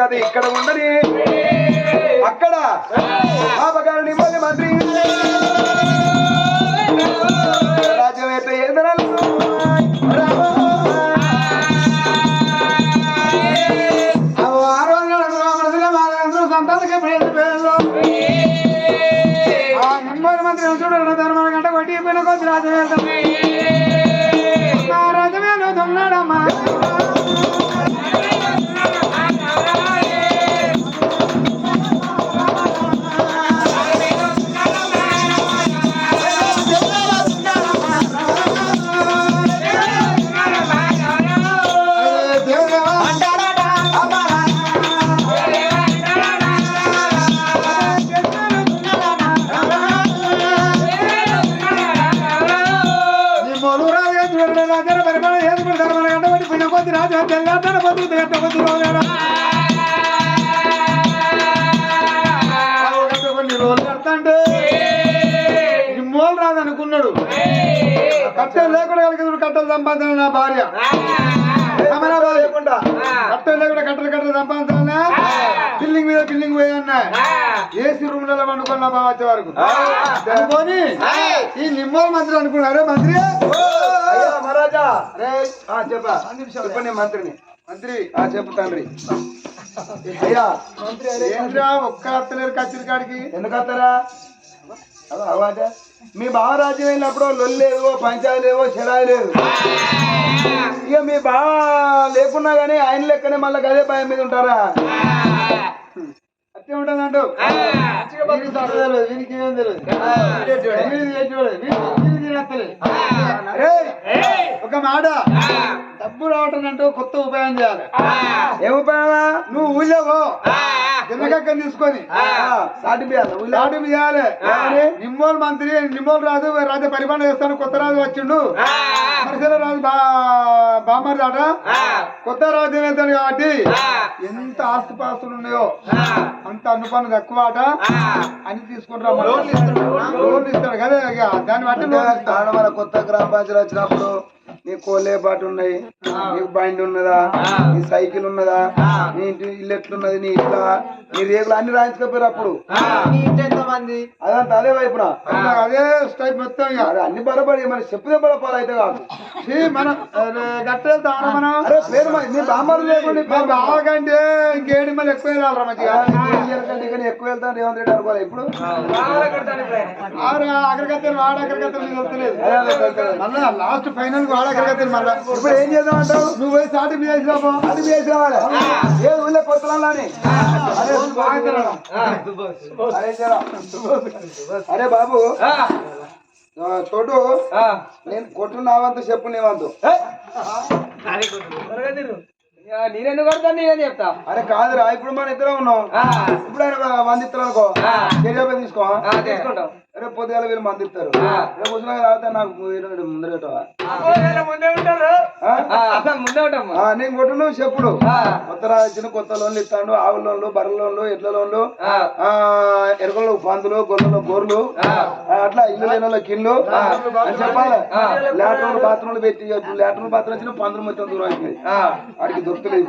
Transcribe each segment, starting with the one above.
కథ ఇక్కడ ఉండని. అక్కడ పాపగారిని మంత్రి. అనుకున్నాడు కట్టెలు లేకుండా కలిగి కట్టెలు సంపాదించాలి నా భార్య. లేకుండా. కట్టెలు లేకుండా కట్టెలు కట్టెలు సంపాదించాలన్నా? బిల్డింగ్ మీద బిల్డింగ్ పోయన్నా? ఏసీ రూమ్లలో పండుకున్న బాగా వచ్చే వరకు. అనుకొని ఈ నిమ్మోలు మంత్రి అనుకున్నారు మంత్రి? మహారాజా. చెప్పా చెప్పండి మంత్రిని. మంత్రి ఆ చెప్పు తండ్రి. అయ్యా ఏంద్రా ఒక్క అత్తలేరు కచ్చిరి కాడికి? ఎందుకు అవాట మీ బావ రాజ్యం వెళ్ళినప్పుడు లొల్లి లేదు పంచాయతీ లేవో చెడాయి లేదు ఇక మీ బావ లేకున్నా గానీ ఆయన లెక్కనే మళ్ళీ గదే భయం మీద ఉంటారా? అట్టే ఉంటుందంటూ వీనికి ఒక మాట డబ్బు రావటం అంటూ కొత్త ఉపాయం చేయాలి. ఏం ఉపయోగమా నువ్వు ఊళ్ళో పో జిన్నకక్కని తీసుకొని సాటి బియ్యాలి నిమ్మోలు మంత్రి నిమ్మోలు రాజు రాజు పరిపాలన చేస్తాను కొత్త రాజు వచ్చిండు రాజు బామ్మర్ దాట కొత్త రాజు వెళ్తాడు కాబట్టి ఎంత ఆస్తిపాస్తులు ఉన్నాయో అంత అనుపన్ను తక్కువ ఆట. అని తీసుకుంటారు? లోన్లు ఇస్తాడు కదా ఇక దాన్ని బట్టి అంటే లోన్ కొత్త గ్రామ పంచాయతీ వచ్చినప్పుడు నీ కోళ్ళే పాటు ఉన్నాయి. నీకు బండి ఉన్నదా? నీ సైకిల్ ఉన్నదా? నీ ఇంటి ఇల్లు ఎట్లున్నది నీ ఇట్లా నీ రేగులు అన్ని రాయించుకోపోయారు అప్పుడు. అదంతా అదే వైపున. అదే స్టైప్ మొత్తం అన్ని బరబడి మరి చెప్పు దెబ్బల పాలైతే కాదు మనం గట్టెలు తాను మనం అరే పేరు మరి మీ బామ్మలు లేకుండా మా బావ కంటే ఇంకేడి మళ్ళీ ఎక్కువ వెళ్ళాలరా మంచిగా? ఎక్కువ వెళ్తాను రేవంత్ రెడ్డి అనుకోవాలి ఇప్పుడు. ఆరు అగ్రగత్యం వాడు అదే తెలుసు. మళ్ళా లాస్ట్ ఫైనల్ మళ్ళా. ఇప్పుడు ఏం చేద్దాం అంటావు నువ్వు పోయి సాటి అది ఏ ఊళ్ళో కొత్తలని అరే బాబు. చోటు నేను కొట్టు నా వంతు. చెప్పు నీ వంతు నేనెందుకు కొడతాను? నేనే చెప్తా? అరే కాదురా ఇప్పుడు మన ఇద్దరం ఉన్నాం. ఇప్పుడు ఆయన మంది ఇస్తారు అనుకో తీసుకో. తీసుకుంటాం. రేపు పొద్దుగాల వీళ్ళు మంది ఇస్తారు. రేపు వచ్చిన రావుతా నాకు ముందర ముందే ఉంటారు. ముందే ఉంటాం ఆ, నేను కొట్టు నువ్వు చెప్పుడు కొత్త రాజు కొత్త లోన్లు ఇస్తాడు. ఆవుల లోన్లు బర్రెల లోన్లు ఎడ్ల లోన్లు. ఆ. ఎరుకలు పందులు గొర్రెలు ఆ, అట్లా ఇల్లు లేని వాళ్ళకి ఇల్లు. అని చెప్పాలి. లాట్రూమ్ బాత్రూమ్లు పెట్టి లాట్రూమ్ బాత్రూమ్ వచ్చిన పందులు మొత్తం దూరం అయిపోయింది. వాడికి దొరుకుతలేదు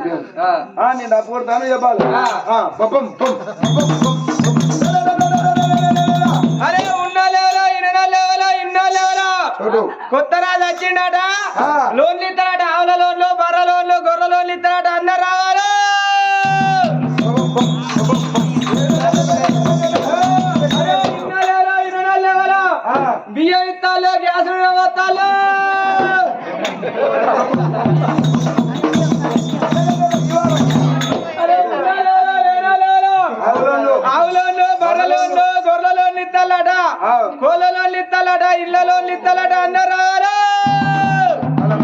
నేను డబ్బు కొడతాను చెప్పాలి. పం. అరే కొత్త రాజు వచ్చిండట. లోన్లు ఇస్తాడట ఆవుల లోన్లు బర్ర లోన్లు గొర్రె లోన్లు ఇస్తాడట అందరు రావాలి. బియ్యం ఇస్తాలు గ్యాస్ వస్తాలు ఇస్తాలట ఇళ్ళలోన్లు ఇస్తాలట అందరు రావాలి మళ్ళా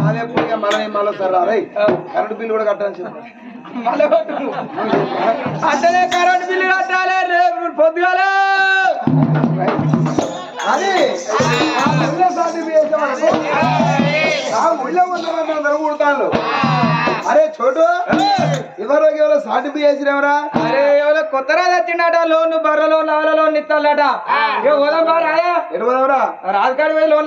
మళ్ళీ మళ్ళీ సార్ కరెంట్ బిల్ కూడా కట్టని చెప్పు. మళ్ళీ కొట్టు. అట్లనే కరెంట్ బిల్లు కట్టాలి రేపు పొద్దుగాల. అది. వరకు ఆ ఊళ్ళో వాళ్ళందరూ కుడతాను అరే చోటు. ఎవరో సాటి బియ్య వేసినవరా. అరే ఎవరో కొత్త రాజు వచ్చిండట లోన్ బర్ర లోన్ ఆవుల లోన్ ఇస్తాడట ఏ ఓలం బా రాయా? ఎడవదవరా రాజకాడి పోయి లోన్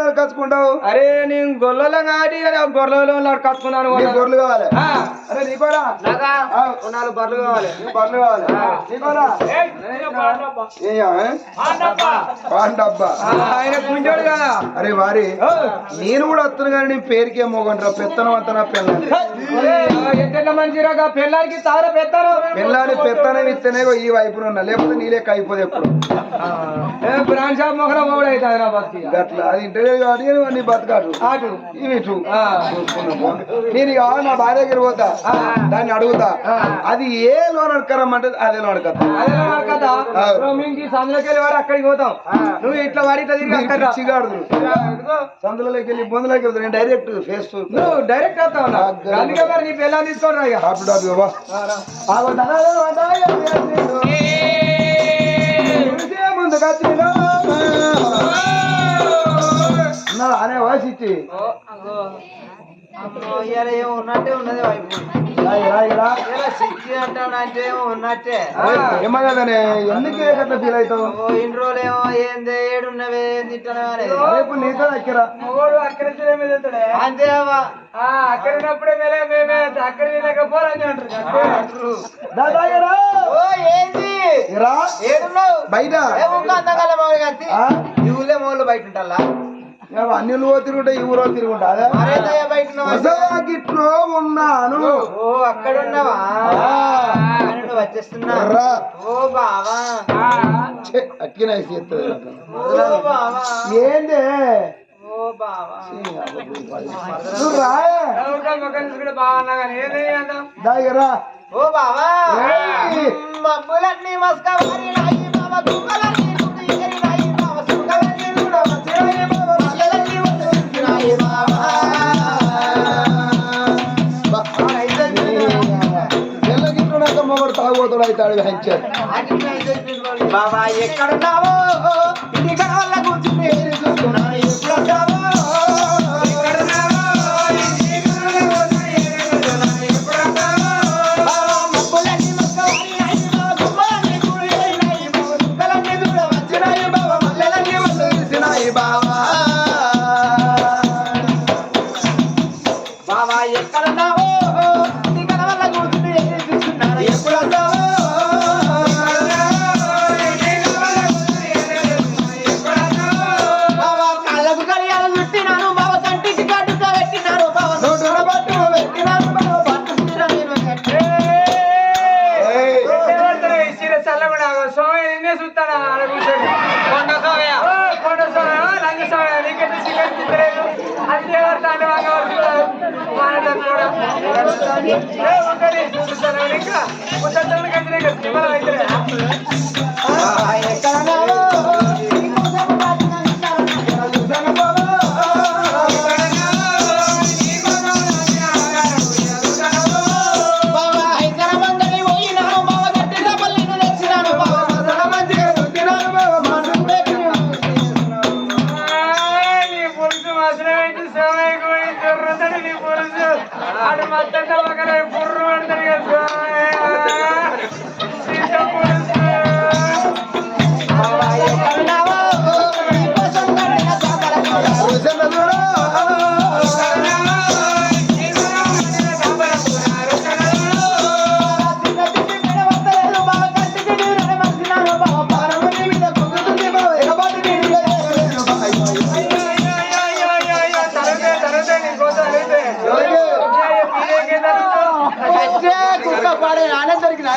నరకచ్చుకుంటావు అరే నేను గొర్రెలో కాడి గొర్రెల లోన్ నడకచ్చుకున్నాను నీ గొర్రెలు కావాలి. ఆ. అరే నీకోరా నాలుగు బర్రెలు కావాలి. బర్రెలు కావాలి. నీకోరా ఏయ్యా, ఏ? పాండబ్బా ఆ, ఆయన కదా. అరే వారి నేను కూడా వస్తాను కానీ నీ పేరుకే మోగంటారా పెత్తనం అంతనా పిల్లని ఎట్ల మంచిరాగా పిల్లాడికి తార పెత్తారు పిల్లని పెత్తనం ఇస్తేనే ఈ వైపున ఉన్నా. లేకపోతే నీ లెక్క అయిపోదు ఎప్పుడు. బ్రాండ్ షాప్ మొగల మొగడు అవుతుంది నా బతికి గట్లా అది ఇంటర్వ్యూ కాబట్టి నేను నీ బతకాడు. అటు. ఇవి ఇటు. నేను ఇక నా భార్య దగ్గర పోతా. దాన్ని అడుగుతా. అది ఏ లోన్ అడకరమ్మంటే అదే లోన్ అడగతా. అదే నా కథ రోమింగ్ సందులోకి వెళ్ళి వాడు అక్కడికి పోతాం. నువ్వు ఇట్లా వాడి ఇట్లా తిరిగి అక్కడ రా. పిచ్చిగాడు సందులోకి వెళ్ళి ఇబ్బందులోకి వెళ్తా. నేను డైరెక్ట్ ఫేస్ నువ్వు డైరెక్ట్ వస్తావు. అందుకే మరి నీ పిల్లని తీసుకోండి ఇక. టాప్ టాప్ ఇవ్వ ఆగో ధనాలు వడ్డాయి చేసిండు. ఉరికే ముందుకు వచ్చిండు. ఉన్నాడు అనే వాయిస్ ఇచ్చి ఉన్నట్టే ఉన్నది అంటే ఉన్నట్టే. ఏమన్నదనే ఎందుకు అట్లా ఫీల్ అవుతావు? ఓ ఇన్ని రోజులు ఏమో ఏంది ఏడున్నవే ఏం తింటానో నీతో దగ్గర. మగోడు అక్కడ నుంచి మీద వెళ్తాడే. అంతే అవ్వ. ఆ, అక్కడ ఉన్నప్పుడే మేలే మేమే అక్కడ తినకపోరని అంటారు దాదాగిరా ఓ ఏంది? ఏడున్నావు? బయట. అంతకాలం మామూలు కత్తి మోళ్ళు బయట ఉంటాలా ఏమో అన్ని ఊళ్ళో తిరుగుంటా ఈ ఊరో తిరుగుంటా? గిట్లో ఉన్నాను. ఓ అక్కడ ఉన్నావా? వచ్చేస్తున్నా. ఓ బావా. అక్కిన చేస్తుంది ఓ బావా. ఏందే నువ్వు రాయే బాగున్నా కానీ ఏది అంటాం దాగిరా ఓ బావా. మబ్బులన్నీ మస్కవారి వచ్చినాయి బావ తెల్లగిట్టున్నాక మొగడు తాగుబోతాడు అవుతాడు హెచ్చారు కడవల్ల కూర్చుని చూస్తున్నాను. ఎప్పుడు కుక్క పాడే నానే దొరికిన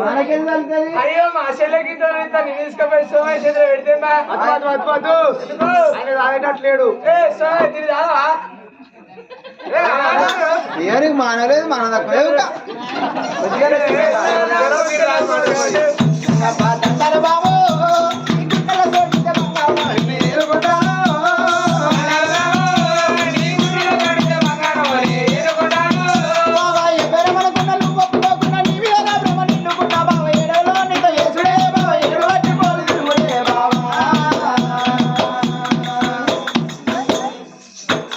మనకేం దొరుకుతుంది అయ్యో మా చెల్లెకి నేను తీసుకుపోయి సోమయ్య చేతిలో పెడితే ఆయన తాగేటట్లేడు ఏ సోమయ్య తిరిగి రావా ఏనికి మానలేదు మన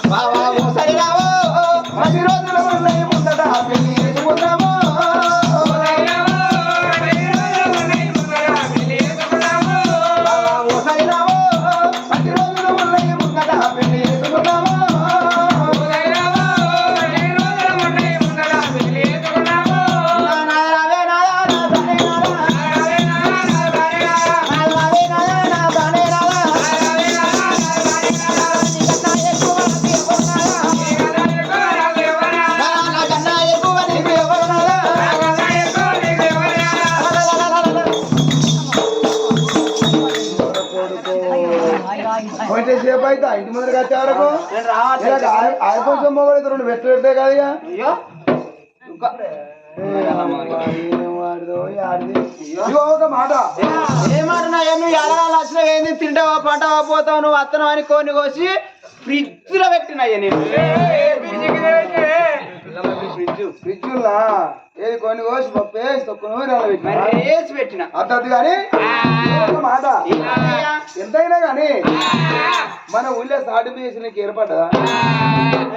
Bye-bye. నేను రావట్లేదు ఇలాగ ఆయ- ఆయన కొంచెం మొగలు రెండు వెట్లు పెడితే కదా ఇక. అయ్యో. ఇంకా ఏం వాడిదో, ఆడిది. ఇదిగో ఒక మాట. ఏమంటున్నాయో నువ్వు ఎలా లక్షలు ఏంది తింటావా పంటావా పోతావు నువ్వు అత్తనం అని కొన్ని కోసి ఫ్రిడ్జ్లో పెట్టినయ్యా నేను. ఫ్రిడ్జ్ ఫ్రిడ్జుల్లా ఏది కొన్ని కోసి పప్పు వేసి వేసి పెట్టిన? అద్దద్దు కానీ మాట? ఎంతైనా కానీ మన ఊళ్ళో సాటి వేసి నీకు ఏర్పడ్డా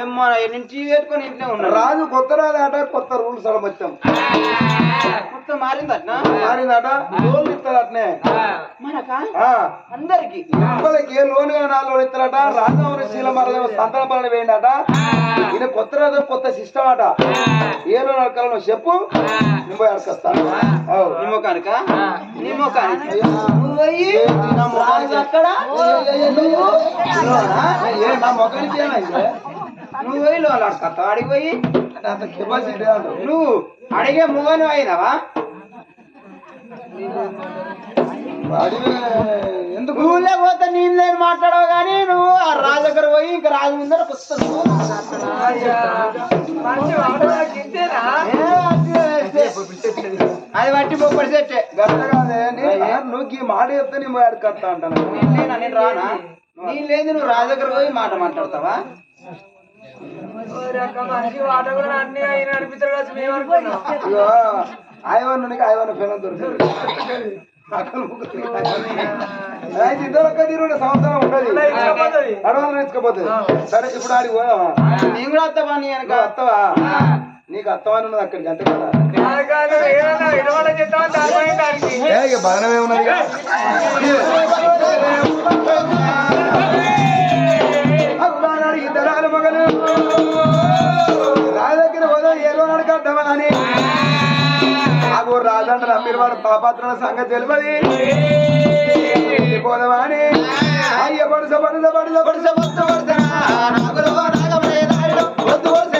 ఏమ్మో, నేను టీవీ పెట్టుకొని ఇంట్లో రాజు కొత్త రాజు ఆట కొత్త రూల్స్ అడమొచ్చాం మొత్తం. మారిందట్నా? మారిందట. లోన్లు ఇస్తారు అట్నే మనకా? ఆ, అందరికి? ఇప్పటికి ఏ లోన్ కానీ లోన్ ఇస్తారట. రాజవరి శీల సంతాన పాలన వేయండి అట ఈయన కొత్త రాజు కొత్త సిస్టమ్ అట ఏ లోన్ అడకాలో నువ్వు చెప్పు పోయి అడకొస్తాను. నీ ముఖానికా? నీ ముఖానికి నువ్వు. పోయి నా ముఖానికి ఏమైంది? నువ్వు పోయి లోన్ అడగత్తావు అడిగి పోయి నువ్వు అడిగే ముఖాను అయినావా ఎందుకు? నువ్వు లేకపోతే నేను లేని మాట్లాడవు కానీ నువ్వు ఆ రాజు దగ్గర పోయి ఇంకా రాజు ముందర అది బట్టి కాదే నేను- నువ్వు ఈ మాట చెప్తే నేను పోయి అడగత్తా అంటాను? నేను రానా? నేను లేదు నువ్వు రాజు దగ్గర పోయి మాట మాట్లాడతావా? ఆయన నడిపిస్తాడు ఆయవన్న ఆయవన్న ఫిలం దొరుకుతుంది ఇద్దరు సంవత్సరం ఉంటది ఇచ్చకపోతుంది. అడవాలని నేర్చుకోపోతుంది. సరే ఇప్పుడు ఆడికి పోదామా? నేను కూడా వస్తా పని వెనక? అత్తవా నీకు అత్తవాని ఉన్నది అక్కడికి అంతే కదా. బాగానే ఉన్నది ఇద్దరు మగలు. రాజు దగ్గర పోదాం ఏదో అడగద్దామా అని. ఆగు రాజంట నమ్మిన వాడు పాపాత్రల సంగతి తెలియదు. పోదామా అని అయ్య పడుస పడుస పడుస పడుస పడుస పడుస నాగులో నాగమలే నాయుడు వద్దు వరుసనా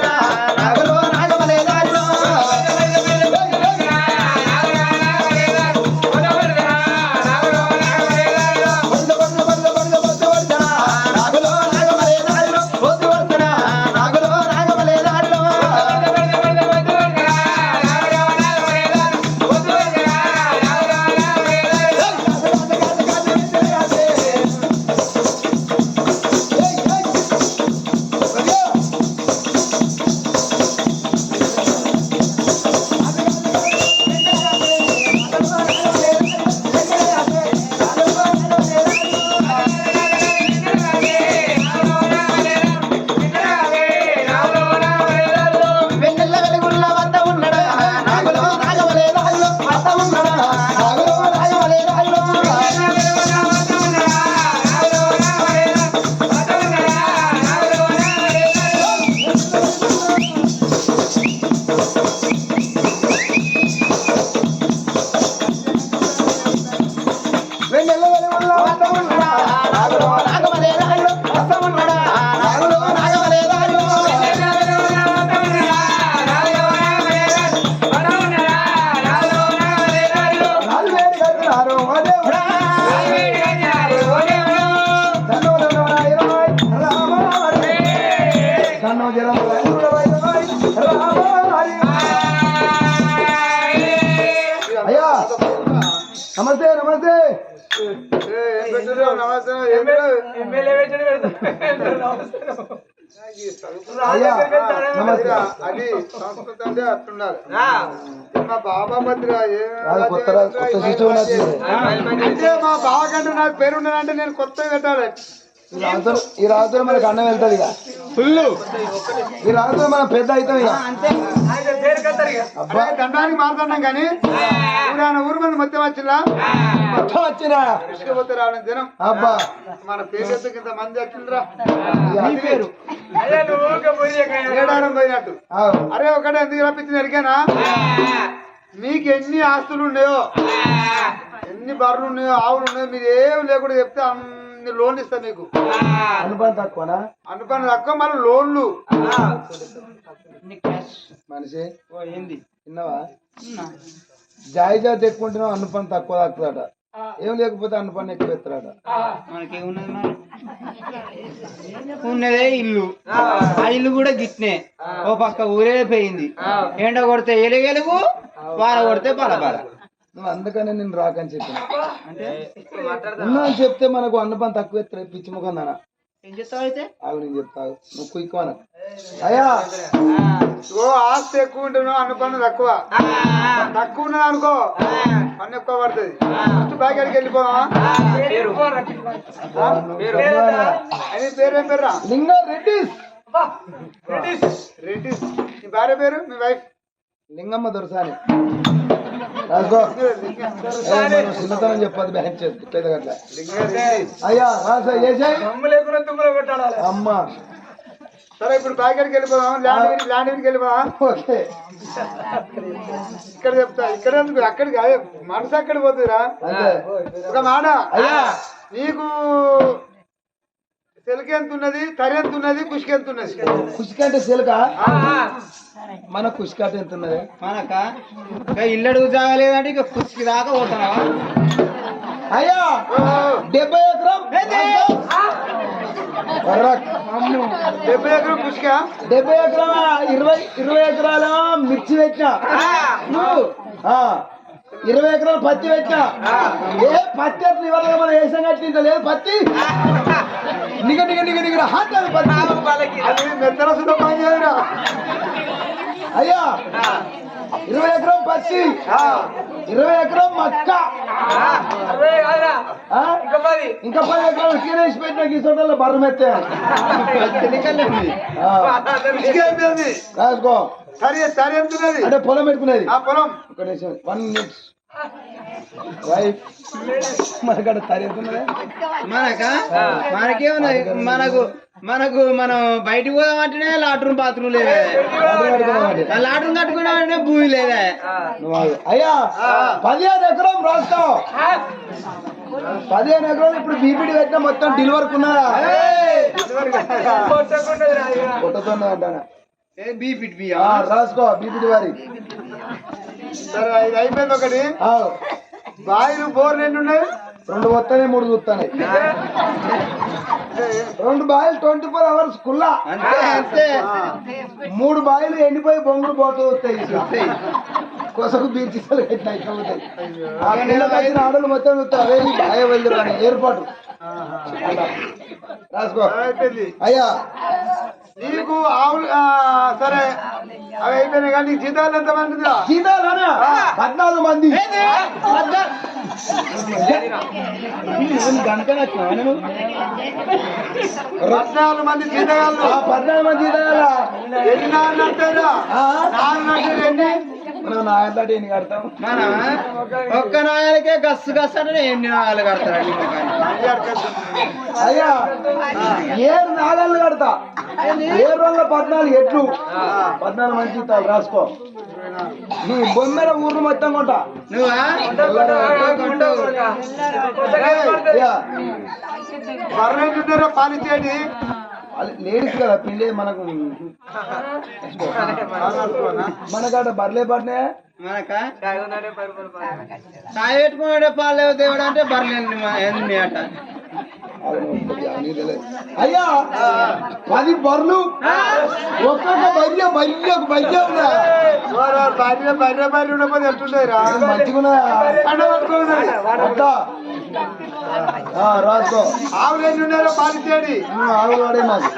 నమస్తే నమస్తే. అది సంస్కృతి అంటే అట్లున్నారు మా బాబా మధ్య కొత్త కొత్త అంటే మా బావ కంటే నాకు పేరు ఉన్నదంటే నేను కొత్తగా పెట్టాలి ఈ రాత్రి ఈ రాత్రి మనకు అన్నం వెళ్తుంది ఇక. ఫుల్ ఈ రాత్రి మనం పెద్ద అవుతాం ఇక. అబ్బా. దండానికి మారుతున్నాం కానీ ఆయన ఊరు మంది మొత్తం వచ్చిందా మొత్తం వచ్చినా తీసుకుపోతే రావడం జనం. అబ్బా. మన పేరు ఇంత మంది వచ్చిందిరా నీ పేరు? ఏడారం పోయినట్టు. అరే ఒకటే ఎందుకు రప్పించింది ఎరికేనా మీకు ఎన్ని ఆస్తులు ఉన్నాయో? ఎన్ని బర్రెలు ఉన్నాయో ఆవులు ఉన్నాయో మీరు ఏం లేకుండా చెప్తే అన్ని లోన్లు ఇస్తా మీకు అనుభవం తక్కువనా? అనుకున్న తక్కువ మళ్ళీ లోన్లు. మనిషి. ఓ ఏంది? విన్నావా జాయి జాతి ఎక్కువ ఉంటున్నావు అనుపం తక్కువ తక్కువట ఏం లేకపోతే అన్న పని ఎక్కువ మరి? ఉన్నదే ఇల్లు. ఆ. ఇల్లు కూడా గిట్నే. ఓ పక్క ఊరే పోయింది. ఎండ కొడితే ఎలుగెలుగు వాన కొడితే బల బల నువ్వు అందుకనే నేను రాకని చెప్పిన. ఉన్నా అని చెప్తే మనకు అన్న పని తక్కువ ఎత్తారు పిచ్చి ముఖం దానా ఏం చేస్తావు అయితే? ఆగు నేను చెప్తావు నువ్వు కుయ్యకు అనకు అయ్యా! ఓ ఆస్తి ఎక్కువ ఉంటేనో అన్న పన్ను తక్కువ. తక్కువ ఉన్నది అనుకో పన్ను ఎక్కువ పడుతుంది. ఫస్ట్ బాగా వెళ్ళిపోదామా? అని పేరేం. పేర్రా? లింగ రెడ్డిస్. రెడ్డి మీ భార్య పేరు? మీ వైఫ్ లింగమ్మ దొరసాని. చిన్నతనం చెప్పదు బ్యాంక్ అట్లా అయ్యా రాసా అమ్మ. సరే ఇప్పుడు బాగా వెళ్ళిపోదాం ల్యాండ్ వీరికి ల్యాండ్ వీరికి వెళ్ళిపోదాం ఓకే. ఇక్కడ చెప్తా ఇక్కడ ఎందుకు? అక్కడికి మనసు అక్కడ పోతుందిరా. ఒక మాట అయ్యా. నీకు సెలకి ఎంత ఉన్నది తరి ఎంత ఉన్నది కుషికి ఎంత ఉన్నది కుష్కంటే సిలక మన కుష్కాట ఎంత ఉన్నది మనక? ఇక ఇల్లు అడుగు జాగలేదంటే ఇక కుర్చీ దాకా పోతున్నావా? అయ్యా! డెబ్బై ఎకరం. డెబ్బై ఎకరం కుషికా? డెబ్బై ఎకరం ఇరవై ఇరవై ఎకరాల మిర్చి పెట్టినా. నువ్వు? ఇరవై ఎకరాలు పత్తి పెట్టినా. ఏ పత్తి అట్లా ఇవ్వాలి మనం వేసం కట్టి ఇంత లేదు పత్తి. నిగ నిగ నిగ నిగ హాట్ అది పత్తి. అది మెత్తన సుద్ధ పని చేయరా అయ్యా ఇరవై ఎకరం పత్తి. ఇరవై ఎకరం మక్క? ఇంకా పది. ఎకరాలు కిరేసి పెట్టిన గీసోటల్లో బర్రం ఎత్తే కుషికి ఎంత ఉంది రాసుకో. అంటే పొలం పెట్టుకునేది ఆ పొలం. ఒక నిమిషం. వన్ మినిట్ రైట్ మనకాడ తరి ఎంత ఉన్నది? మనక? మనకేమున్నది? మనకు మనకు మనం బయటికి పోదామంటేనే లాట్రూమ్ బాత్రూమ్ లేదే లాట్రూమ్ కట్టుకున్నామంటే. భూమి లేదే. అయ్యా పదిహేను ఎకరం రాస్తావు పదిహేను ఎకరాలు ఇప్పుడు బీపీడీ పెట్టిన మొత్తం డెలివరీ ఉన్నదా? రాదురా. పుట్టతోనే అంటానా? ఏ బీపీట్ బి ఆ, రాసుకో బీపీడీ వారి. సరే ఇది అయిపోయింది ఒకటి. బాయిలు బోర్ రెండు ఉన్నాయి? రెండు వస్తానే మూడు చూస్తానే రెండు బాయిలు ట్వంటీ ఫోర్ అవర్స్ కుల్లా. అంతే అంతే. మూడు బాయిలు ఎండిపోయి బొంగులు పోతూ వస్తాయి. కొసకు బీచీసలు కట్టిన ఆ వచ్చిన ఆడలు మొత్తం అవే అని ఏర్పాటు. రాసుకో. అయ్యా. నీకు ఆవులు సరే. అవి అయిపోయినాయి కానీ జీతాలు ఎంత మందిరా జీతాలనా? పద్నాలుగు మంది. పద్నాలుగు మంది జీతగాళ్ళు. పద్నాలుగు మంది జీతాల ఎన్ని నాన్న అంటారా నాన్న అంటే ఎన్ని? మనం నా ఎంత ఎన్ని కడతాం మన ఒక్క నాయలకే గస్సు గస్సు అంటే ఎన్ని నాయలు కడతారు అయ్యా ఏడు నాగళ్ళు కడతా. ఏడు రోజుల పద్నాలుగు ఎట్లు? పద్నాలుగు మంది జీతాలు రాసుకో. నీ బొమ్మెల ఊరు మొత్తం కొంట. నువ్వా? పాలిచ్చేటి లేడీస్ కదా పెళ్ళి మనకు. మనకాడ బర్లే పడినాయా? మనక? సాయ పెట్టుకున్నాడే పాలు దేవుడు అంటే బర్రెలు అట అయ్యా పది బర్లు ఒక్కొక్క బయ్య బయ్య బయ్య ఉన్నా భార్య భార్య భార్య ఉండకపోతే ఎట్లుంటాయిరా? మంచిగున్నా పండ పట్టుకోవాలి. అట్లా ఆ, రాసుకో. ఆవులు ఎన్ని ఉన్నారో పాలిచ్చేటి ఆవులు వాడే మాకు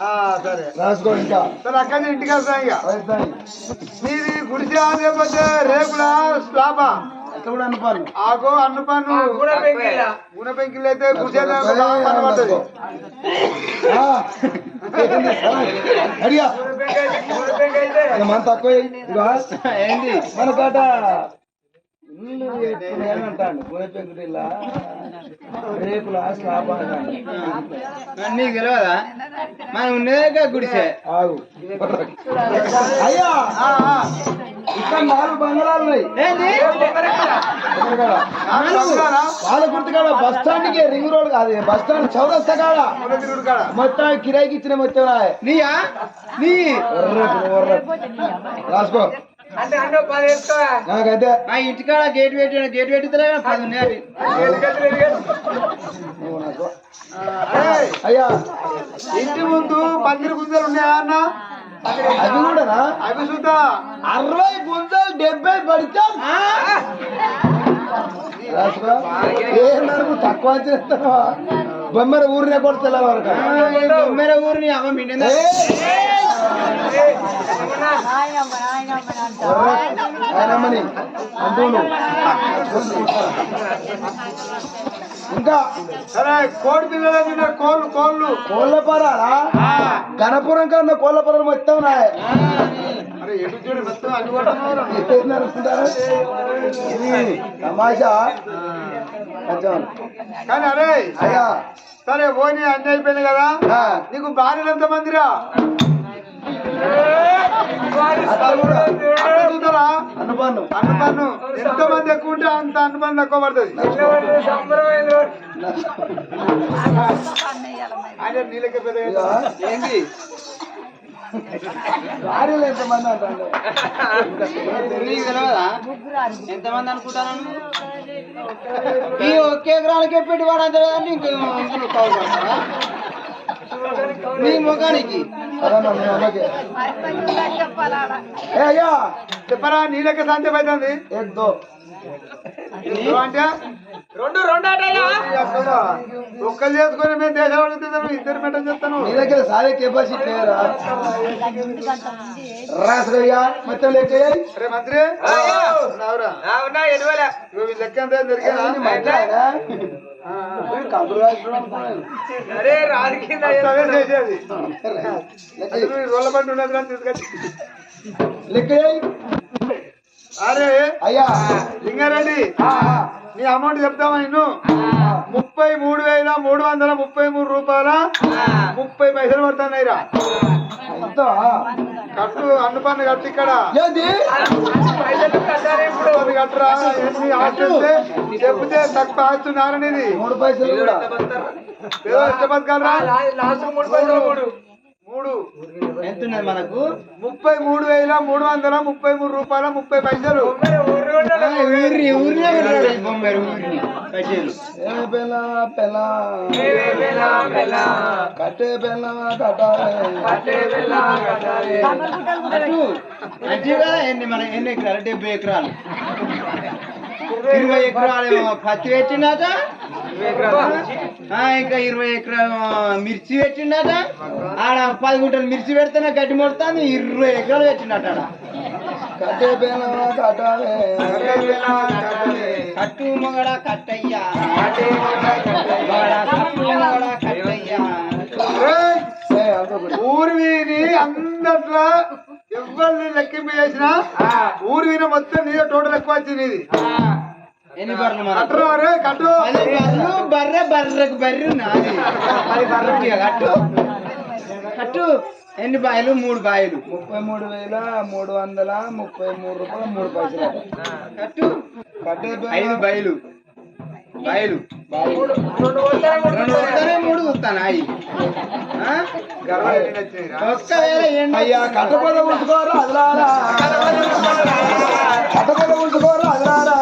ఆ, సరే. రాసుకో ఇంకా. సరే అక్కడి ఇంటికి వస్తాం ఇక. రైతాయి. మీది గుడిసె లేకపోతే రేకులా స్లాబా అట్లా కూడా అనుకోవాలి ఆకు అన్ను పన్ను కూడా పెంకిలా. గుణ పెంకిలు అయితే గుడిసె బాగా పనబడుతుంది ఆ, ఏంది? అడిగా. పెంకైతే, కూడా పెంకైతే. అది మన తక్కువ. ఏంది? మనకాట ఇల్లు అంటాడు? గుణె పెంకుటిల్లా? స్లాబ్ నీకు తెలియదా మనం ఉండేదే గుడిసే. ఆగు. అయ్యా! ఇక్కడ నాలుగు బంగాళాలు ఉన్నాయి? వాళ్ళ గుర్తు కాడ బస్ స్టాండ్కి రింగ్ రోడ్ కాదు. బస్ స్టాండ్ చౌరస్తా కాడ. మొత్తం కిరాయికి ఇచ్చిన మొత్తం రాయ్. నీయా? నీ. రాసుకో. నాకైతే మా ఇంటికాడ గేట్ పెట్టి గేట్ పెట్టితే పది ఉన్నాయి అయ్యా. ఇంటి ముందు పందిరి గుంజలు ఉన్నాయా అన్న? అది కూడానా? అవి చూద్దా? అరవై గుంజలు డెబ్బై పడితే తక్కువ చేస్తావా? బొమ్మర ఊరినే కొడుతున్నా వరకు. బొమ్మెర ఊరిని అమ్మ మిండిందా? ఇంకా సరే కోడి పిల్లలు కోళ్ళు కోళ్ళు. గణపురం కన్నా కోళ్ళపురం మొత్తం నా అరే ఎటు చూడు మొత్తం అన్ని కొట్టమన్నారు ఏందనుకుంటారా ఇది తమాషా. కొంచెం. కానీ అరే అయ్యా. సరే పోనీ అన్ని అయిపోయినాయి కదా? నీకు భార్యలు ఎంత అనుబంధం అట్లా ఎంత మంది ఎక్కువ ఉంటే అంత అనుబంధం ఎక్కువ పడుతుంది ఆయన నీళ్ళకి పెద్ద ఏంటి భార్యలు ఎంతమంది అంటారు ఎంతమంది అనుకుంటాను ఈ ఒకే ఎకరాలకే పెట్టి వాడు అంతే అంటే నీ ముఖానికి. ఏ అయ్యా చెప్పరా నీళ్ళకి సాధ్యం అవుతుంది ఏక్ దో? అంటే? రెండు రెండు ఒక్కరు చేసుకొని మేము దేశం అడుగుతున్నాను ఇద్దరు పెట్టని చెప్తాను. నీ దగ్గర సారే కెపాసిటీ లేరా? రాసరయ్యా మొత్తం లెక్క అరే మంత్రి లెక్క ఎంత బండి ఉన్నది కానీ తీసుకొచ్చి. లెక్క. అరే. అయ్యా. లింగారెడ్డి. ఆ, నీ అమౌంట్ చెప్తావా నిన్ను? ముప్పై మూడు వేల మూడు వందల ముప్పై మూడు రూపాయల ముప్పై పైసలు పడుతున్నాయిరా. కట్టు అన్ను పన్ను కట్టు ఇక్కడ. ఏంది? పైసలు కట్టాలి ఇప్పుడు పన్ను కట్టురా? ఎన్ని ఆస్తి వస్తే చెప్తే తక్కువ ఆస్తి నారనిది మూడు పైసలు కూడా. ఏదో ఇష్ట బతకాలరా లాస్ట్ మూడు పైసలు మూడు. మూడు. ఎంత ఉన్నది మనకు? ముప్పై మూడు వేల మూడు వందల ముప్పై మూడు రూపాయల ముప్పై పైసలు. మంచిగా ఎన్ని మన ఎన్ని ఎకరాలు? డెబ్బై ఎకరాలు. ఇరవై ఎకరాలు పత్తి పెట్టిండట? ఆ, ఇంకా ఇరవై ఎకరాలు మిర్చి పెట్టిండట. ఆడ పది గుంటలు మిర్చి పెడితేనే గడ్డి మొడుతుంది ఇరవై ఎకరాలు పెట్టిండట కట్టే మొగడ కట్టయ్యా. మొగడ కట్టు మొగడ కట్టయ్యా. ఏయ్! ఏ, అంత కూడా. ఊరి వీని అందట్లా ఎవరిని లెక్కింపు చేసినా ఊరి వీన మొత్తం నీదే టోటల్ ఎక్కువ వచ్చింది ఎన్ని బర్రెలు కట్టరు అరే కట్టు. బర్రె బర్రెకు బర్రె నాది. బర్రెకి కట్టు. కట్టు. ఎన్ని బాయలు? మూడు బాయలు. ముప్పై మూడు వేల మూడు వందల ముప్పై మూడు రూపాయలు మూడు పైసలు. కట్టు. కట్టే ఐదు బయలు. బయలు. రెండు వస్తానే మూడు వచ్చినాయిరా? ఒక్కవేళ ఎండ అయ్యా ఉంచుకోరా అదలారా ఉంచుకోరా అదలారా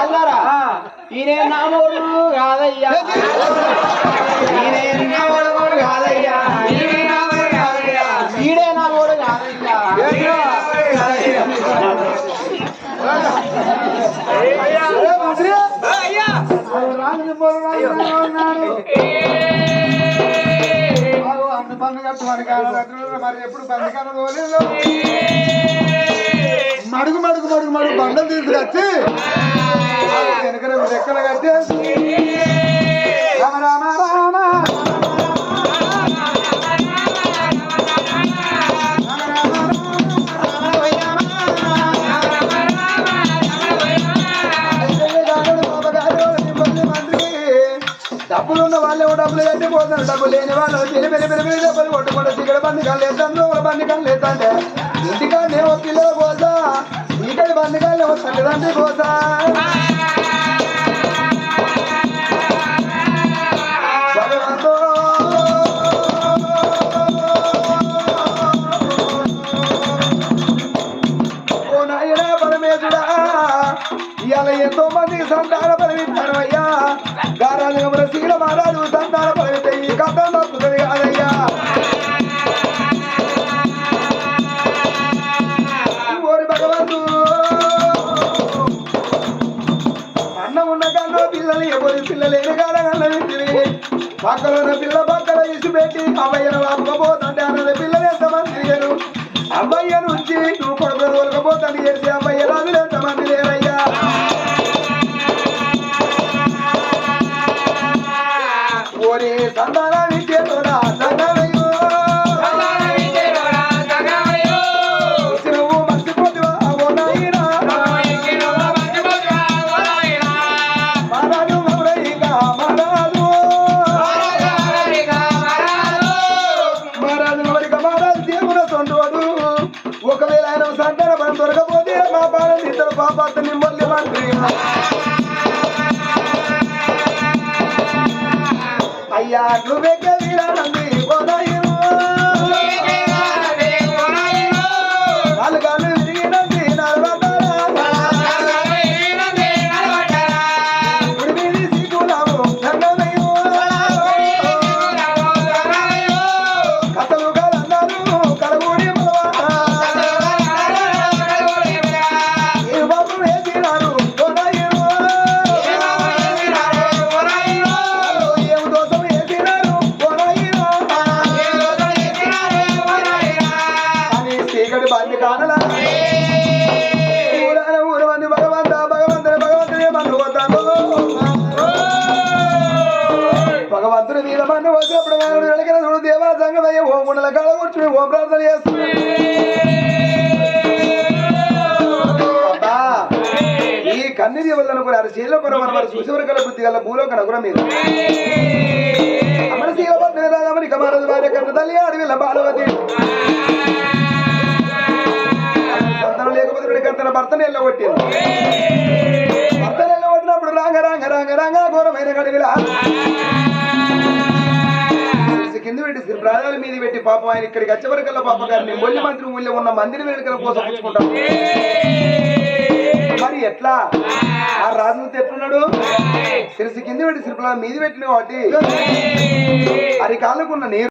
అల్లారా ఈయన నామోడు కాదయ్యా. ఈయన నామోడు కాదయ్యా. ఈడే నామోడు కాదయ్యా. మరి ఎప్పుడు కాదు పోలేదు. మడుగు మడుగు మడుగు మడుగు బండలు తీసుకొచ్చి వెనక రెక్కలు కట్టి రామ రామ రామ డబ్బులున్న డబ్బులు కట్టి పోతారు డబ్బులు లేని వాళ్ళు పెళ్ళి పెళ్ళి పెళ్ళి పెళ్ళి డబ్బులు కొట్టుకుంటే ఇక్కడ బండి కళ్ళు వేస్తాను ఒక బంది కళ్ళు వేస్తాంటే ఇంటికాడనే ఒక కిలో పోతా ఇక్కడ బంది కళ్ళు ఒక తల్లిదండ్రి పోతా పక్కన పిల్ల పక్కన ఇసి పెట్టి అమ్మయ్యను వాపుకపోతుంటే అన్నది పిల్లలు ఎంతమంది లేరు అమ్మయ్య నుంచి నువ్వు కొడుకు తోలకపోతాను చేసి అమ్మయ్య రాజులు ఎంతమంది లేరయ్యా? ఓరి సంతానం ఇద్దరు పాపాత నిమ్మల్ని మంత్రి అయ్యా నువ్వే వీరానంది నామం ప్రార్థన చేస్తున్నాం. ఈ చేస్తుంది అబ్బా, కూడా కన్నిది వల్లనుకున్నారు శీల మన మరి సుశివరకల బుద్ధి గల భూలోక నగుర మీద అమరశీల పద్మ రాజమని కమారదు భార్య కన్న తల్లి అడవి బాలవతి. సంతానం లేకపోతే వీడికి తన భర్తను ఎల్లగొట్టింది. భర్తను ఎల్లగొట్టినప్పుడు రాంగ రాంగ రాంగ రాంగ ఘోరమైన గడివిలా శ్రీ ప్రాణాల మీద పెట్టి పాపం ఆయన ఇక్కడికి వచ్చేవరకల్లా పాప గారిని మొల్లి మంత్రి ఊళ్ళో ఉన్న. మందిర వేడుకల కోసం పుచ్చుకుంటాం. మరి ఎట్లా? ఆ రాజమూర్తి ఎట్లున్నాడు? సిరిసి కింద పెట్టి శ్రీ మీద పెట్టిన కాబట్టి. అది కాళ్ళకున్న నీరు